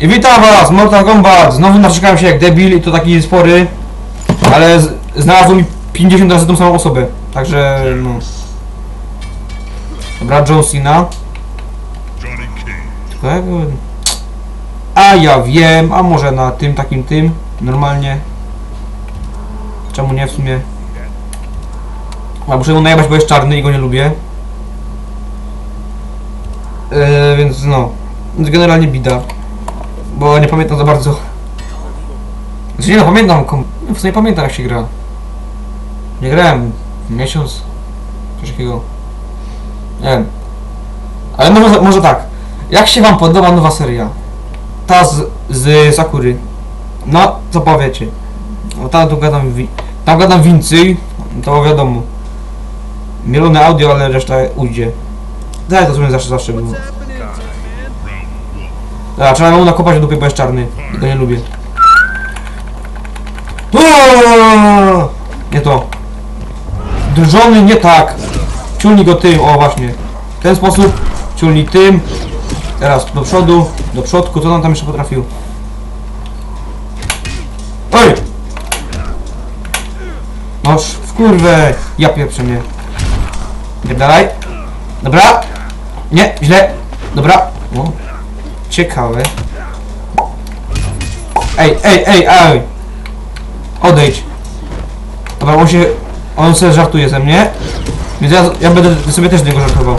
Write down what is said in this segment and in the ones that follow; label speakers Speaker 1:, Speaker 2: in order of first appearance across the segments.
Speaker 1: I witam was, Mortal Kombat! Znowu narzekałem się jak debil i to taki spory, ale z- znalazło mi 50 razy tą samą osobę, także no. Dobra, John Cena.
Speaker 2: Johnny Cage.
Speaker 1: Tak? A ja wiem, a może na tym takim tym, normalnie. Czemu nie w sumie? A muszę go najebać, bo jest czarny i go nie lubię. Eee, więc no, więc generalnie bida. Bo nie pamiętam za bardzo. Znaczy nie no, pamiętam, no, w sumie pamiętam jak się gra. Nie grałem miesiąc, coś takiego. Nie wiem. Ale może, może tak. Jak się wam podoba nowa seria? Ta z, z Sakury. No, co powiecie? No tam tu gadam, wi- tam gadam więcej, to wiadomo. Mielone audio, ale reszta ujdzie. Daj to sobie zawsze, zawsze było. Dobra, trzeba mu nakopać w dupie, bo jest czarny. I go nie lubię. Oooo! Nie to. Drżony nie tak. Ciulnij go tym, o właśnie. W ten sposób. Ciulnij tym. Teraz do przodu, do przodku. Co on tam jeszcze potrafił? Oj! Noż, w kurwę! Ja pieprzę mnie. Nie dalej. Dobra. Nie, źle. Dobra. O. Ciekawe. Ej, ej, ej, ej! Odejdź. Dobra, on się... On sobie żartuje ze mnie. Więc ja, ja będę sobie też z niego żartował.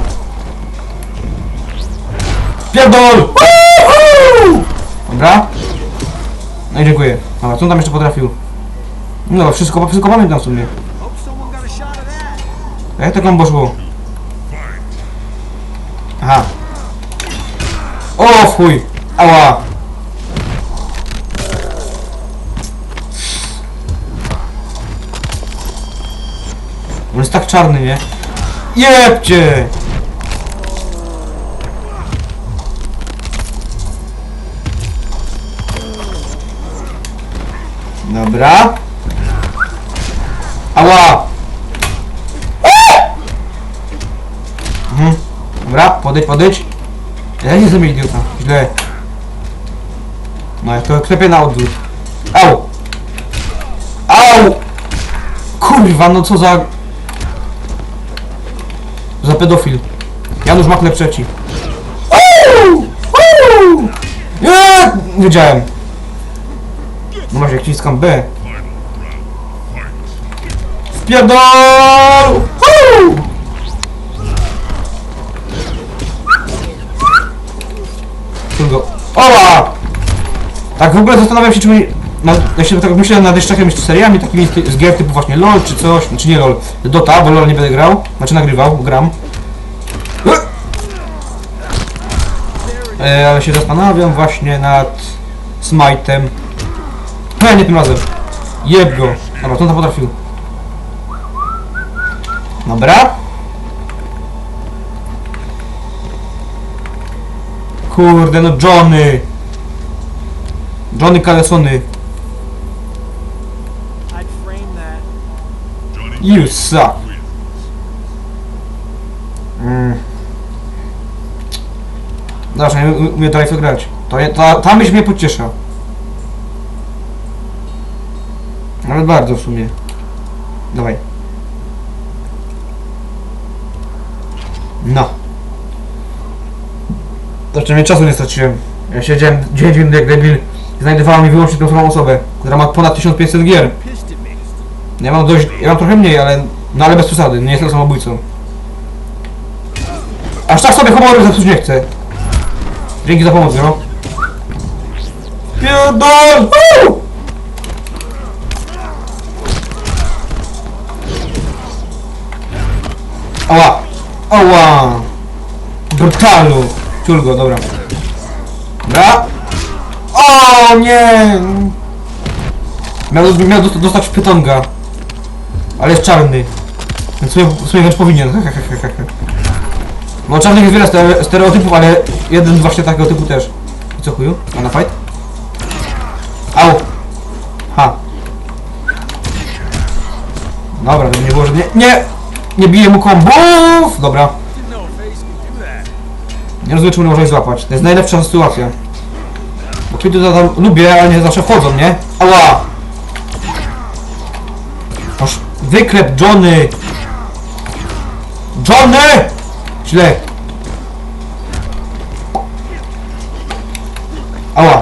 Speaker 1: Pierdol! Dobra. No i dziękuję. Dobra, co on tam jeszcze potrafił? No wszystko, wszystko pamiętam w sumie.
Speaker 3: A
Speaker 1: jak to kombo szło? Aha. O, chuj! Ała! On jest tak czarny, nie? Jebcie! Dobra. Ała! Mhm. Dobra, podejdź, podejdź. Ja nie jestem idiota. Źle. No, ja to klepię na odwrót. Au! Au! Kurwa, no co za... Za pedofil. Janusz ma chleb trzeci. Nie! Wiedziałem. No masz jak ciskam B. Wpierdol! Au! Oła! Tak w ogóle zastanawiam się, czy my... Na, ja się tak myślę nad jeszcze jakimiś seriami takimi z gier typu właśnie LOL czy coś, czy nie LOL, Dota, bo LOL nie będę grał, znaczy nagrywał, gram. E, ale się zastanawiam właśnie nad Smite'em. Nie, nie tym razem. Jeb go. Dobra, to on to potrafił. Dobra. Kurde, no Johnny! Johnny Kalesony. You suck. Mm. Dobrze, nie umie dalej to grać. To, je- ta, ta myśl mnie pociesza. Nawet bardzo w sumie. Dawaj. No. Znaczy mnie czasu nie straciłem. Ja siedziałem 9 minut jak debil i znajdowałem mi wyłącznie tą samą osobę, która ma ponad 1500 gier. Ja mam dość, ja mam trochę mniej, ale, no ale bez przesady, nie jestem samobójcą. Aż tak sobie honory zepsuć nie chcę. Dzięki za pomoc, no. Pierdol! Ała! Ała! Brutalu! Ciul go, dobra. Dobra. O nie! Miał, miał dosta- dostać pytonga. Ale jest czarny. Więc w sumie wręcz powinien. Bo czarnych jest wiele stere- stereotypów, ale jeden właśnie takiego typu też. I co chuju? A na fight? Au! Ha. Dobra, żeby nie było, że nie... Nie! Nie bije mu kombów! Dobra. Nie rozumiem, czemu nie możesz złapać. To jest najlepsza sytuacja. Bo kokpitu to tam lubię, ale nie zawsze wchodzą, nie? Ała! Masz wyklep Johnny! Johnny! Źle. Ała.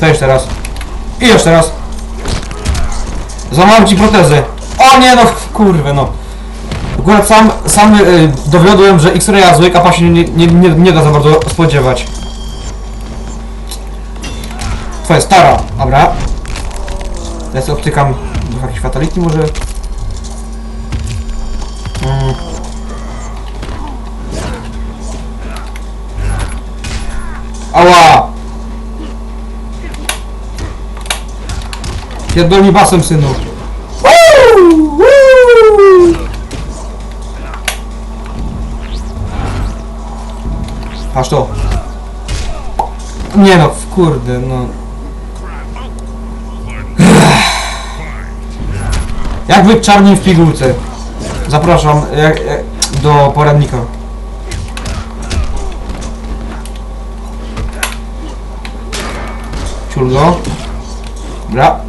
Speaker 1: To jeszcze raz. I jeszcze raz. Złamałem ci protezę. O nie no, kurwę no. Akurat sam, sam y, dowiodłem, że X-Raya z Wake Upa się nie, nie, nie, nie da za bardzo spodziewać. Twoja stara, dobra. Sobie obtykam jakiś fatality może. Mm. Ała! Pierdol mi basem, synu. Woo! Nie no, w kurde, no. Jak być czarnym w pigułce? Zapraszam jak, jak, do poradnika. Ciul go. Dobra.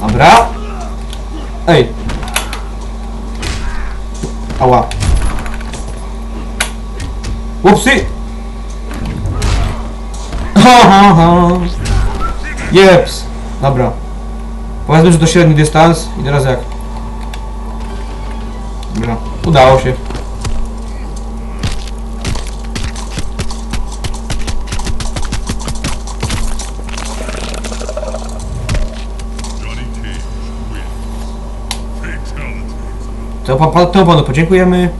Speaker 1: Dobra. Ej. Ała. Upsi! Ha, ha. Jeps. Dobra. Powiedzmy, że to średni dystans i teraz jak? Dobra. Udało się. To temu panu podziękujemy.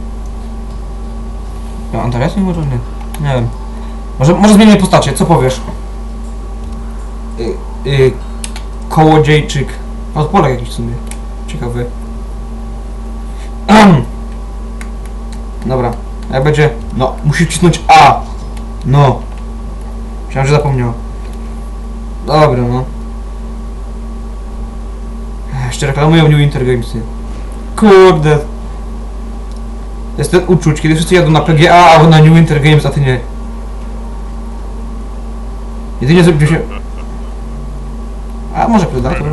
Speaker 1: No, Antariasy może nie? Nie wiem. Może, może zmienię postacie, co powiesz? Y, y, kołodziejczyk. O, Polak jakiś w sumie. Ciekawy. Dobra, jak będzie... No, musi wcisnąć A. No. Myślałem, że zapomniał. Dobra, no. Jeszcze reklamują New Winter Gamesy. Kurde. To jest ten uczuć, kiedy wszyscy jadą na PGA, a na New Winter Games, a ty nie. Jedynie zrobił się... A może Predator?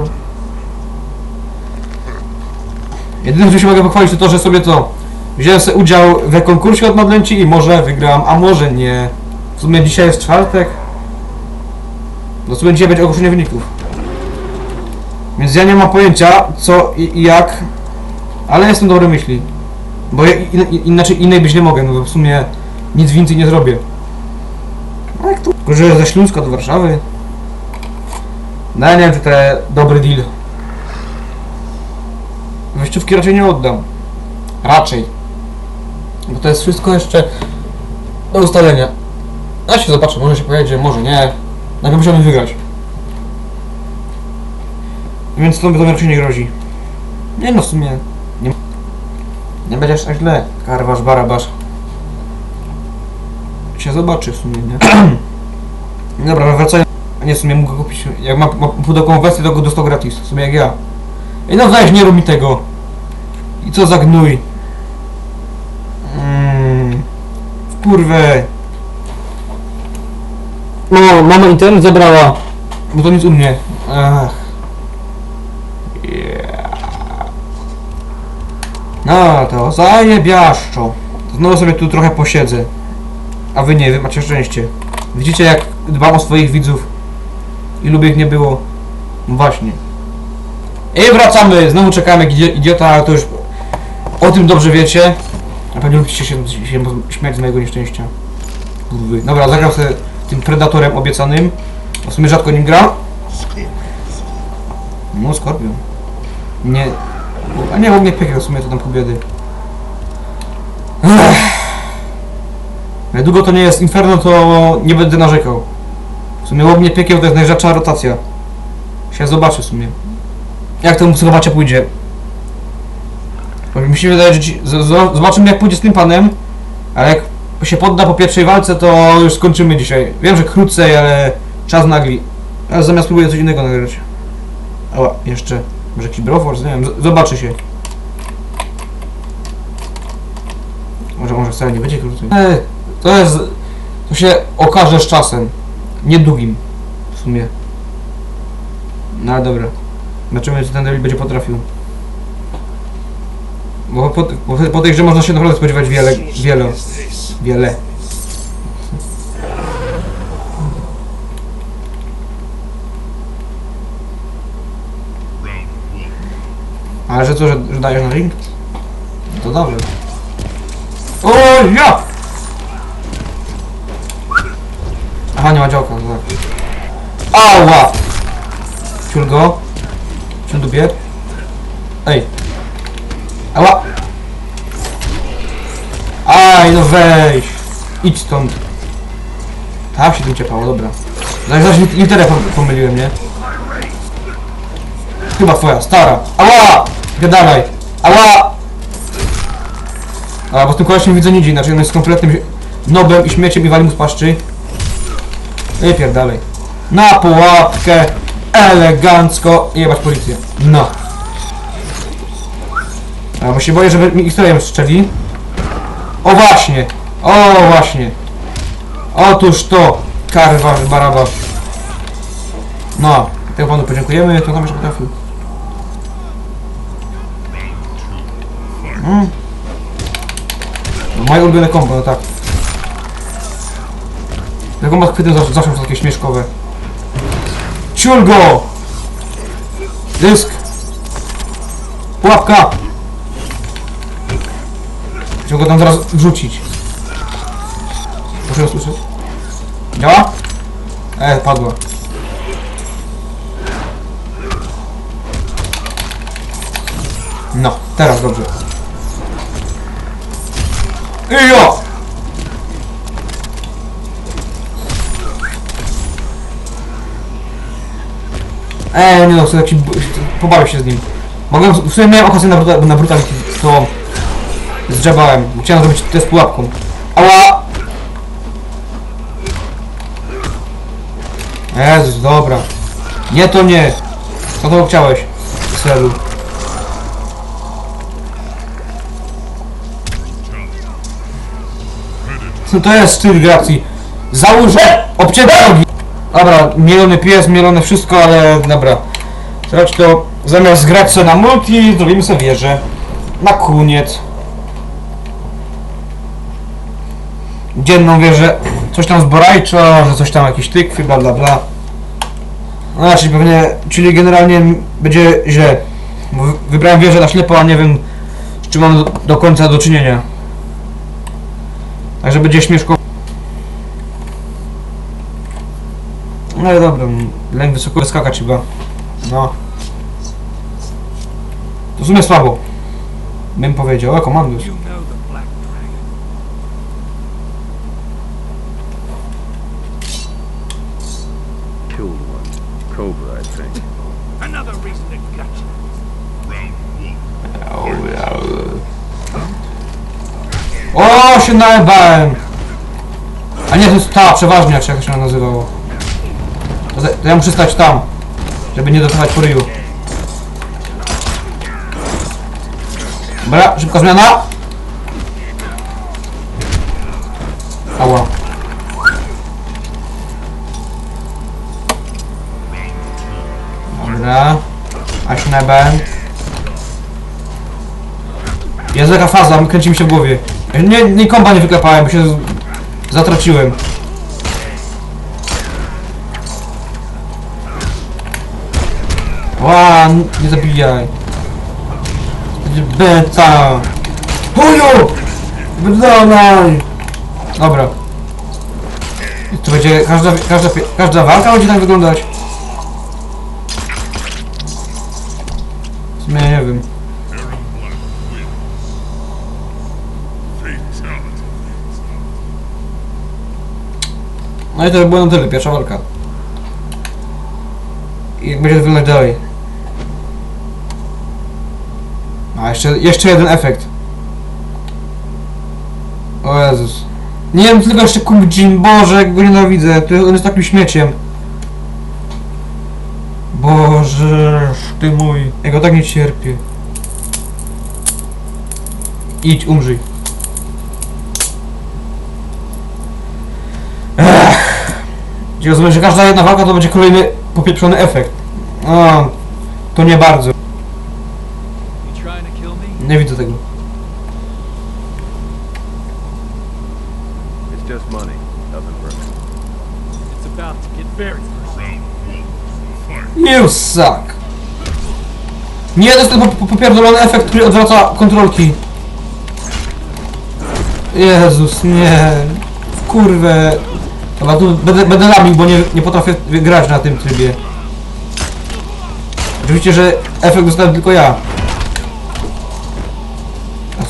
Speaker 1: Jedynym, czym się mogę pochwalić, to to, że sobie to... Wziąłem sobie udział w konkursie od Madlenci i może wygram, a może nie. W sumie dzisiaj jest czwartek. No w sumie dzisiaj będzie ogłoszenie wyników. Więc ja nie mam pojęcia, co i, i jak, ale jestem dobrej myśli. Bo ja in, in, inaczej innej być nie mogę, no bo w sumie nic więcej nie zrobię. No jak że ze Śląska do Warszawy. No ja nie wiem, czy to dobry deal. Wyjściówki raczej nie oddam. Raczej. Bo to jest wszystko jeszcze do ustalenia. Ja się zobaczę, może się pojedzie, może nie. Najpierw musiałbym wygrać. Więc to, to mi raczej nie grozi. Nie no, w sumie nie, nie będzie aż tak źle. Karwasz, barabasz. Się zobaczy w sumie, nie? Dobra, wracając. Nie, w sumie mógł go kupić. Jak ma, ma pudełkową wersję, to go dostał gratis. W sumie jak ja. I no weź, nie rób mi tego. I co za gnój. Mm. W kurwę. No, mama internet zabrała. Bo to nic u mnie. Ach. No to zajebiaszczo. Znowu sobie tu trochę posiedzę. A wy nie, wy macie szczęście. Widzicie jak dbam o swoich widzów. I lubię ich nie było. No właśnie. I wracamy. Znowu czekamy jak idio- idiota, ale to już o tym dobrze wiecie. A pewnie lubicie się, się śmiać z mojego nieszczęścia. Kurwy. Dobra, zagram sobie tym Predatorem obiecanym. W sumie rzadko nim gram. No, Skorpion. Nie. A nie, u mnie piekiel w sumie to tam pół biedy. Ech. Jak długo to nie jest Inferno, to nie będę narzekał. W sumie łobnie piekieł to jest najrzadsza rotacja. Się zobaczy w sumie. Jak temu psychopacie pójdzie. Mi się wydaje, że ci, zobaczymy jak pójdzie z tym panem. Ale jak się podda po pierwszej walce, to już skończymy dzisiaj. Wiem, że krócej, ale czas nagli. Ale zamiast próbuję coś innego nagrać. Ała, jeszcze. Może jakiś Broforce? Nie wiem, z- zobaczy się. Może, może wcale nie będzie krócej. To jest To się okaże z czasem. Niedługim. W sumie. No ale dobra. Zobaczymy, co ten debil będzie potrafił. Bo po, po tej grze można się naprawdę spodziewać wiele, wiele, wiele. Ale że co, że, że dajesz na ring? To dobrze. O ja! Aha, nie ma działka, no tak. Ała! Ciul go. Ciul dubie. Ej. Ała! Aj, no weź! Idź stąd. Tak się tym ciepało, dobra. Zaś zaś lit- literę pom- pomyliłem, nie? Chyba twoja, stara. Ała! Gadalaj. Ała! A, bo z tym koleś nie widzę nigdzie inaczej, on jest kompletnym nobem i śmieciem i wali mu z paszczy. I pierdalej. Na pułapkę! Elegancko! Jebać policję. No. A, bo się boję, żeby mi historię strzeli. O właśnie! O właśnie! Otóż to! Karwa, barawa. No, tego panu podziękujemy, to nam jeszcze potrafił. Mm. No, moje ulubione kombo, no tak. Z chwytem zawsze, zawsze są takie śmieszkowe. Ciul go! Dysk! Pułapka! Chciał go tam zaraz wrzucić. Proszę usłyszeć. Działa? E, padła. No, teraz dobrze. Ijo! Eee, nie no, chcę jakiś... Pobawię się z nim. Mogę, w sumie miałem okazję na, bruta, na brutality, to... Zdrzebałem. Chciałem zrobić test pułapką. Ała! Jezus, dobra. Nie to nie. Co to chciałeś? Celu. Co to jest styl gracji? Załóżę! Obcięte nogi! Dobra, mielony pies, mielone wszystko, ale dobra. Teraz to zamiast grać sobie na multi, zrobimy sobie wieżę. Na koniec. Dzienną wieżę. Coś tam zborajczo, że coś tam jakieś tykwy, bla bla bla. No, czyli pewnie, czyli generalnie będzie źle. Wybrałem wieżę na ślepo, a nie wiem z czym mam do, do końca do czynienia. Także będzie śmieszko. Ale dobra, lęk wysoko skakać chyba. No. To w sumie słabo. Bym powiedział, a komandos.
Speaker 4: Cobra, I think.
Speaker 3: Another reason to
Speaker 2: one.
Speaker 1: O, się najebałem! A nie, to jest ta, przeważnie, czy jak się ona nazywało. To, ja muszę stać tam, żeby nie dostawać po. Dobra, szybka zmiana. Ała. Dobra. A się najebałem. Jest taka faza, kręci mi się w głowie. Nie, nie komba nie wyklepałem, bo się zatraciłem. Ła, nie zabijaj. Beta. Chuju! Wydalaj! Dobra. I To będzie, każda, każda, każda walka będzie tak wyglądać. W nie wiem. No i to by było na tyle, pierwsza walka. I jak będzie wyglądać dalej. A jeszcze, jeszcze jeden efekt. O Jezus. Nie wiem, tylko jeszcze Kung Jin, Boże, jak go nienawidzę, to on jest takim śmieciem. Boże, ty mój. Ja go tak nie cierpię. Idź, umrzyj. Czyli rozumiem, że każda jedna walka to będzie kolejny popieprzony efekt. O, to nie bardzo.
Speaker 3: You trying to kill me?
Speaker 1: Nie widzę tego.
Speaker 4: It's just money. Nothing personal.
Speaker 3: It's about to get very
Speaker 2: Round one. Fight.
Speaker 1: You suck. Nie, to jest ten po- po- popierdolony efekt, który odwraca kontrolki. Jezus, nie. Kurwę. Dobra, tu będę, będę lamił, bo nie, nie potrafię grać na tym trybie. Oczywiście, że efekt dostałem tylko ja.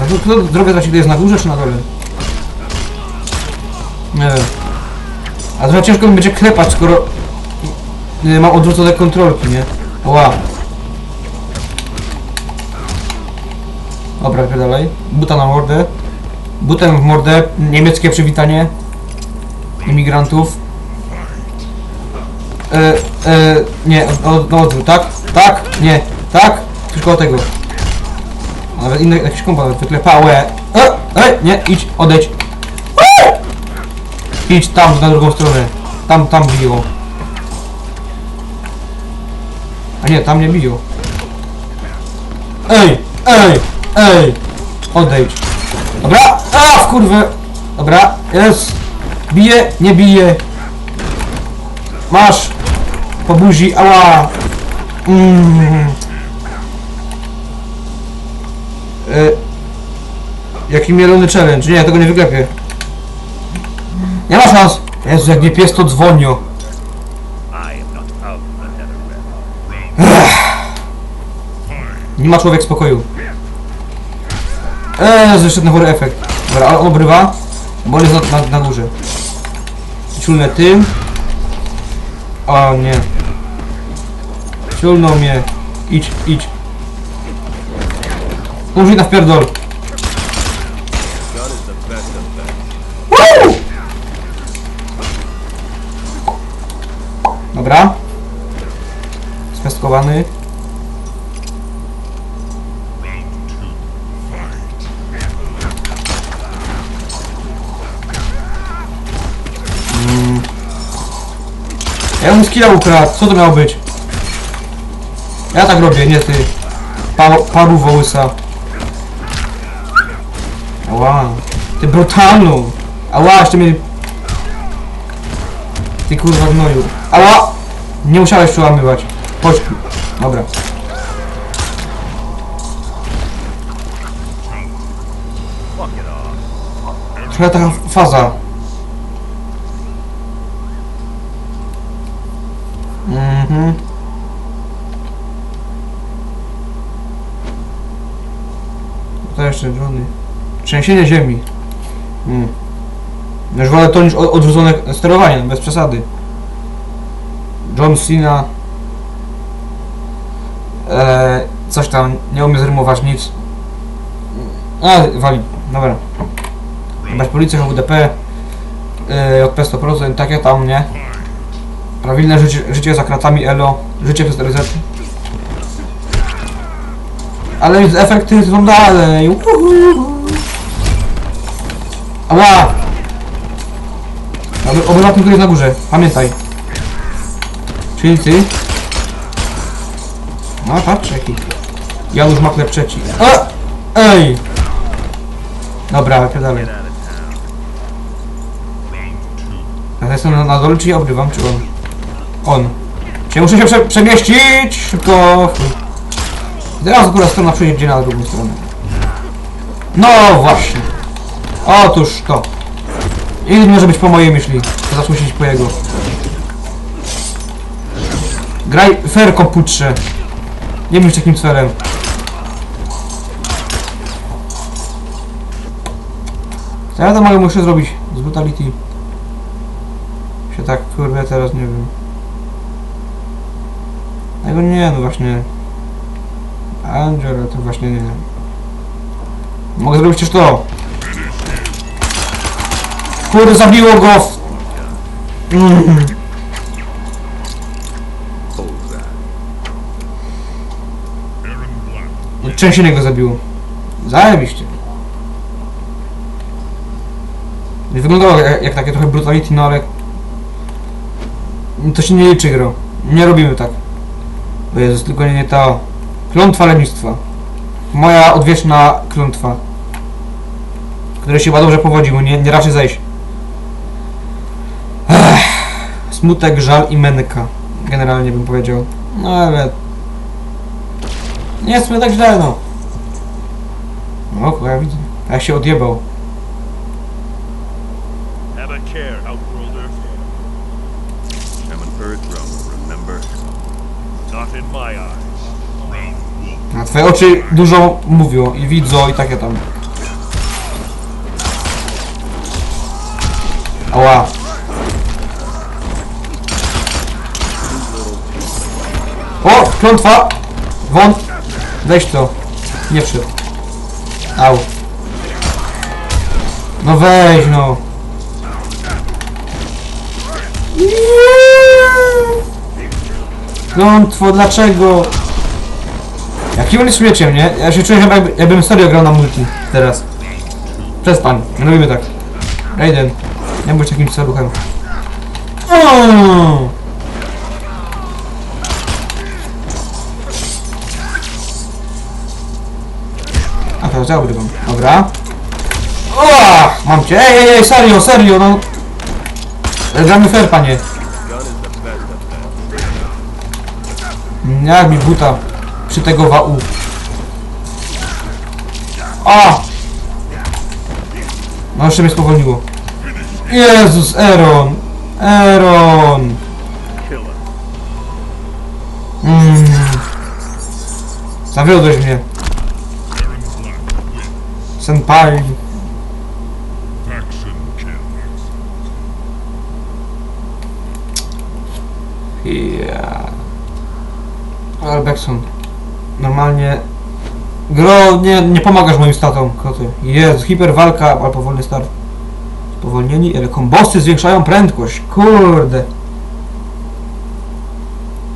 Speaker 1: Kto drogę traci, to jest na górze czy na dole? Nie wiem. A trochę ciężko mi będzie klepać, skoro nie, mam odwrócone kontrolki, nie? Ła. Dobra, dalej. Buta na mordę. Butem w mordę. Niemieckie przywitanie. Imigrantów. E, e, nie, od- na odwrót, tak? Tak? Nie, tak? Tylko tego. Nawet inny, jakiś kombo wyklepałe. E, e, nie, idź, odejdź. Idź tam, na drugą stronę. Tam, tam biją. A nie, tam nie biją. Ej, ej, ej! Odejdź. Dobra, a w kurwę! Dobra, jest. Bije, nie bije. Masz. Po buzi, ała. Mm. E, jaki mielony challenge. Nie, tego nie wyklepię. Nie ma szans. Jezu, jak nie pies to
Speaker 4: Netherlands.
Speaker 1: Nie ma człowiek spokoju. Eee, jeszcze ten chory efekt. Dobra, ale on obrywa, bo jest na, na, na górze. Ciulnę tym. O nie. Ciulnął mnie. Idź, idź. Użyj na wpierdol.
Speaker 4: Best.
Speaker 1: Dobra.
Speaker 2: Two. Fight.
Speaker 1: Ja bym skilla ukradł. Co to miało być? Ja tak robię, nie ty. Pa, paru wołysa. Ała. Ty brutalną. Ała, jeszcze mnie... Ty kurwa gnoju. Ała! Nie musiałeś przełamywać. Chodź. Dobra. Trochę taka faza. Mhm. To jeszcze drony. Trzęsienie ziemi. Mm. Już wolę to niż o- odwrócone sterowanie, no bez przesady. John Cena. Eee, coś tam, nie umie zrymować nic. A, wali, dobra. Jebać policję, HWDP, yy, JP 100%, takie tam, nie? Prawilne życie, życie za kratami ELO, życie przez RZ. Ale efekty są dalej. Uhuhu. Ała! Oby- Obywatel, który jest na górze, pamiętaj. Czyli ty. No patrz jaki. Janusz Makler trzeci. A! Ej! Dobra,
Speaker 2: two.
Speaker 1: Ja jestem na, na dole, czy ja obrywam, czy on? On. Czy muszę się prze, przemieścić? Szybko. Teraz góra strona przejdzie na drugą stronę. No właśnie. Otóż to. I może być po mojej myśli. Się po jego. Graj fair komputrze. Nie bądź takim cwerem. Co ja mogę muszę zrobić z brutality? Się tak kurwa teraz nie wiem. Tego nie, no właśnie. Angela to właśnie nie. Mogę zrobić też to. Kurde, zabiło go! w- Mm. Trzęsienie go zabiło. Zajebiście. Nie wyglądało jak, jak takie trochę brutality, no ale... To się nie liczy, gro. Nie robimy tak. O Jezus, tylko nie, nie to. Klątwa lenistwa. Moja odwieczna klątwa. Które się chyba dobrze powodzi, bo nie, nie raczy zejść. Ech. Smutek, żal i męka. Generalnie bym powiedział. No ale... Nie mnie tak źle, no. No, ja widzę. Ja się odjebał.
Speaker 4: A
Speaker 1: twoje oczy dużo mówią i widzą i takie tam. Ała. Klątwa! Won! Weź to. Nie wszedł. Au. No weź no. Klątwo, dlaczego? Jaki on jest śmieciem, nie? Ja się czuję chyba jakby, jakbym serio grał na multi teraz. Przestań, nie robimy tak. Raiden, nie bądź takim staruchem. O! Ja obrywam. Dobra. Mam cię. Ej, ej, ej, serio, serio, no. Gramy fair, panie. Jak mi buta przy tego WU. A! No jeszcze mnie spowolniło. Jezus, Eron! Eron! Mm. Zawiodłeś mnie. Senpai. Yeah. Albexon. Normalnie... Gro, nie, nie pomagasz moim statom, koty. Jest, hiperwalka, ale powolny start. Spowolnieni, ale kombosy zwiększają prędkość. Kurde.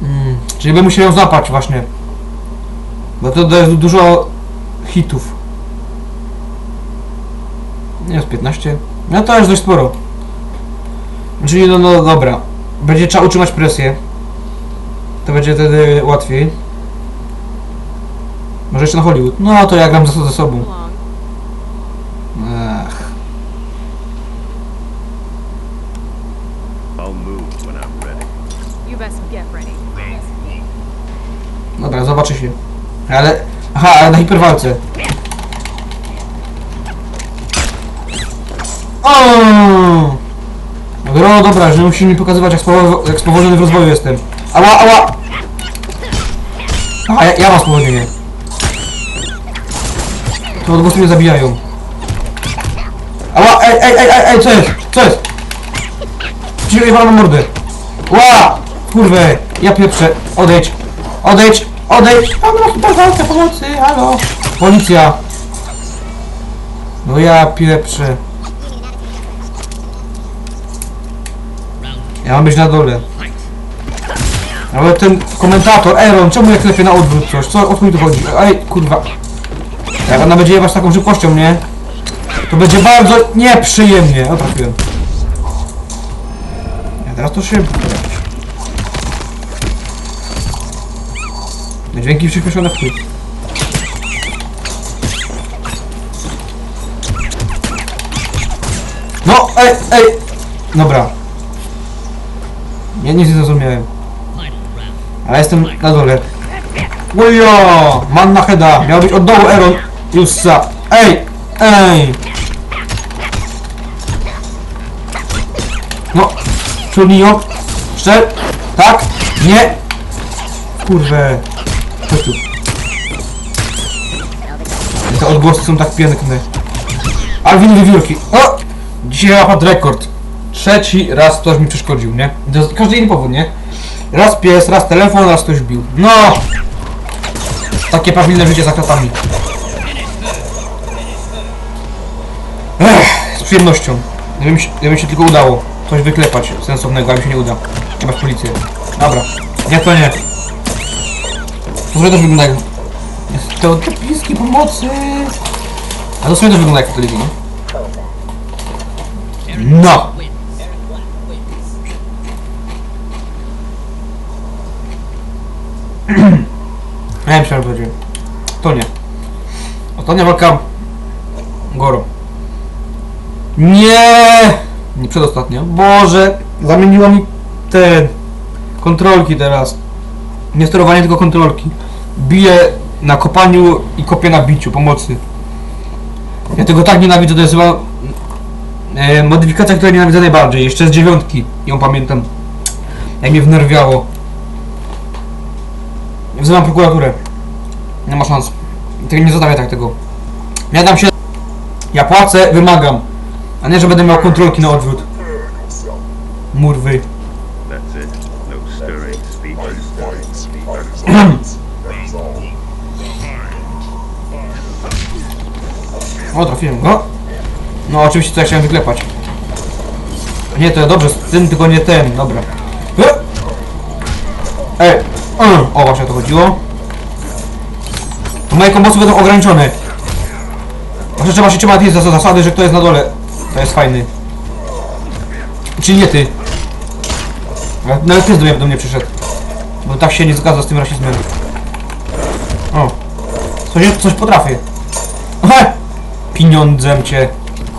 Speaker 1: Mm, czyli bym musiał ją złapać właśnie. Bo to jest dużo hitów. Jest 15. No to jest dość sporo. Czyli no, no dobra. Będzie trzeba utrzymać presję. To będzie wtedy łatwiej. Może jeszcze na Hollywood. No to ja gram ze, ze sobą.
Speaker 5: Long.
Speaker 1: Ech.
Speaker 4: I'll move when I'm ready.
Speaker 5: You best get ready.
Speaker 1: Dobra, zobaczy się. Ale... Aha, ale na hiperwalce. O! Dobra, dobra, że musi mi pokazywać jak, spowo- jak w rozwoju jestem. Ała, ała! A, ja, ja mam spowolnienie. To odgłosy mnie zabijają. Ała, ej, ej, ej, ej, ej, co jest? Co jest? Cicho, na mordę. Ła! Kurwę, ja pieprzę. Odejdź. Odejdź, odejdź. Dobra, hiperwalce, pomocy, halo. Policja. No ja pieprzę. Ja mam być na dole. Ale ten komentator, Aaron, czemu jak klepie na odwrót coś? Co, o chuj tu chodzi? Ej, kurwa. Jak ona będzie jebać taką szybkością, nie? To będzie bardzo nieprzyjemnie. O, trafiłem. Ja teraz to szybko. Dźwięki przyspieszone w chuj. No, ej, ej! Dobra. Ja nic nie zrozumiałem. Ale jestem na dole. Ujo! Man na! Miał być od dołu Eron. Jussa! Ej! Ej! No! Czurnio! Szczer! Tak! Nie! Kurwę! Chodź tu. Te odgłosy są tak piękne. Alwin wiewiórki. O! Dzisiaj łapad rekord. Trzeci raz ktoś mi przeszkodził, nie? To jest każdy inny powód, nie? Raz pies, raz telefon, raz ktoś bił. No! Takie prawilne życie za kratami. Ech, z przyjemnością. Gdyby się, gdyby się tylko udało coś wyklepać sensownego, a mi się nie uda. Chyba w policję. Dobra. Nie, to nie. To też wygląda jak... To bliski pomocy. A to sobie też wygląda jak telewizja. No! Ja myślałem, że będzie. To nie. Ostatnia walka. Goro. Nie! Nie przedostatnia. Boże! Zamieniła mi te kontrolki teraz. Nie sterowanie, tylko kontrolki. Biję na kopaniu i kopię na biciu pomocy. Ja tego tak nienawidzę, to jest chyba e, modyfikacja, której nienawidzę najbardziej. Jeszcze z dziewiątki ją pamiętam. Jak mnie wnerwiało. Wzywam prokuraturę. Nie ma szans. Tego nie zostawię tak tego. Ja dam się. Ja płacę, wymagam. A nie, że będę miał kontrolki na odwrót. Murwy.
Speaker 4: That's it. No stirring.
Speaker 1: O, trafiłem go. No, oczywiście to ja chciałem wyklepać. Nie, to dobrze, z tym tylko nie ten, dobra. Ej, o właśnie o to chodziło. Moje kombosy będą ograniczone. Właśnie trzeba się trzymać tej zas- zasady, że kto jest na dole. To jest fajny. Czyli nie ty. Nawet- ty do mnie, przyszedł. Bo tak się nie zgadza z tym rasizmem. O. Coś, coś potrafię. He! Pieniądzem cię.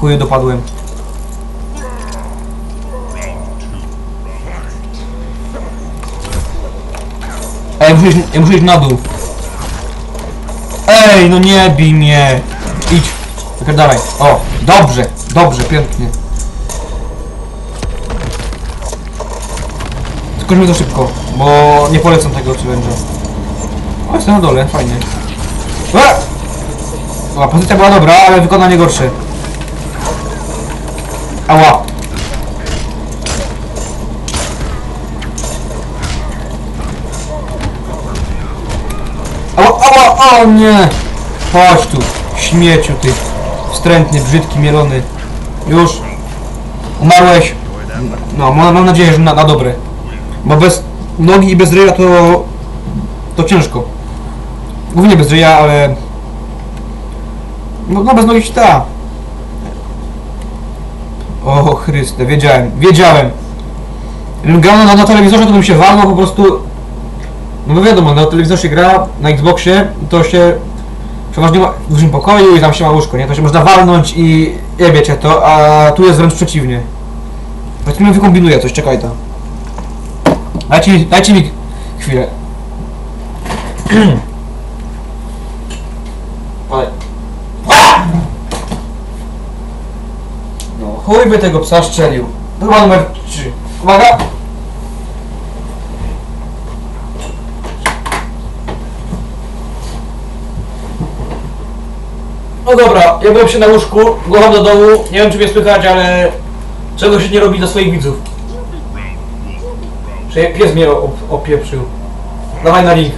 Speaker 1: Chuje dopadłem. Ja muszę, iść, ja muszę iść na dół. Ej, no nie bij mnie. Idź. Wypierdalaj. O, dobrze, dobrze, pięknie. Skończmy to szybko, bo nie polecam tego będzie. O, jestem na dole, fajnie. Dobra, pozycja była dobra, ale wykonanie gorsze. Ała. Ała, ała, o nie! Chodź tu, śmieciu ty. Wstrętny, brzydki, mielony. Już. Umarłeś. No, mam, mam nadzieję, że na, na dobre. Bo bez nogi i bez ryja to... To ciężko. Głównie bez ryja, ale... No, no bez nogi się da. O Chryste, wiedziałem, wiedziałem. Gdybym grał na, na telewizorze, to bym się walnął po prostu... No wiadomo, na telewizorze się gra, na Xboxie, to się przeważnie ma w dużym pokoju i tam się ma łóżko, nie? To się można walnąć i wiecie to, a tu jest wręcz przeciwnie. Właściwie mi wykombinuję coś, czekaj to. Dajcie mi, dajcie mi chwilę. No, chuj by tego psa strzelił. Próba numer 3. Uwaga! No dobra, ja byłem się na łóżku, głową do dołu, nie wiem czy mnie słychać, ale czego się nie robi dla swoich widzów. Że pies mnie op opieprzył. Dawaj na link.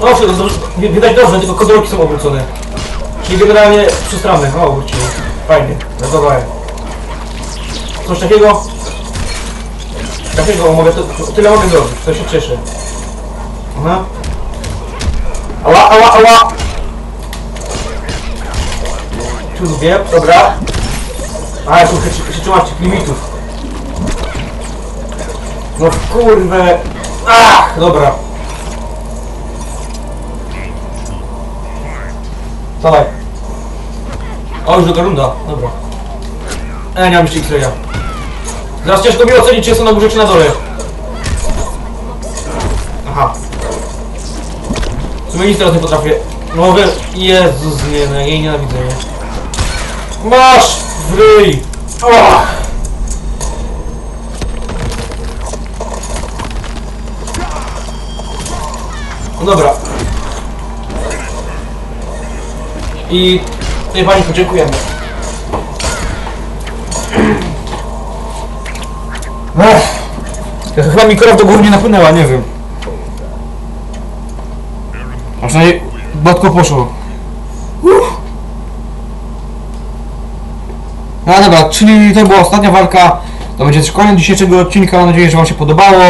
Speaker 1: No wszystko, widać dobrze, tylko kontrolki są obrócone. Czyli generalnie przystramy. O, wróciło. Fajnie, zadowałem. Coś takiego? Takiego mogę, to, tyle mogę zrobić, to się cieszę. Aha. Ała, ała, ała! Tu lubię, dobra. A, tu trzymasz tych limitów. No kurwę. Ach, dobra. Dawaj. O, już druga runda, dobra. E, nie mam jeszcze X-raya. Teraz ciężko mi ocenić, czy są na górze, czy na dole. Sumie nic teraz nie potrafię. No wiesz, Jezus, nie, no jej nienawidzę, nie. Masz! W! Ach! No dobra. I tej pani podziękujemy. Ech. Chyba mi krew do głowy nie napłynęła, nie wiem. Przynajmniej gładko poszło. Uff. No dobra, czyli to była ostatnia walka. To będzie też koniec dzisiejszego odcinka. Mam nadzieję, że Wam się podobało.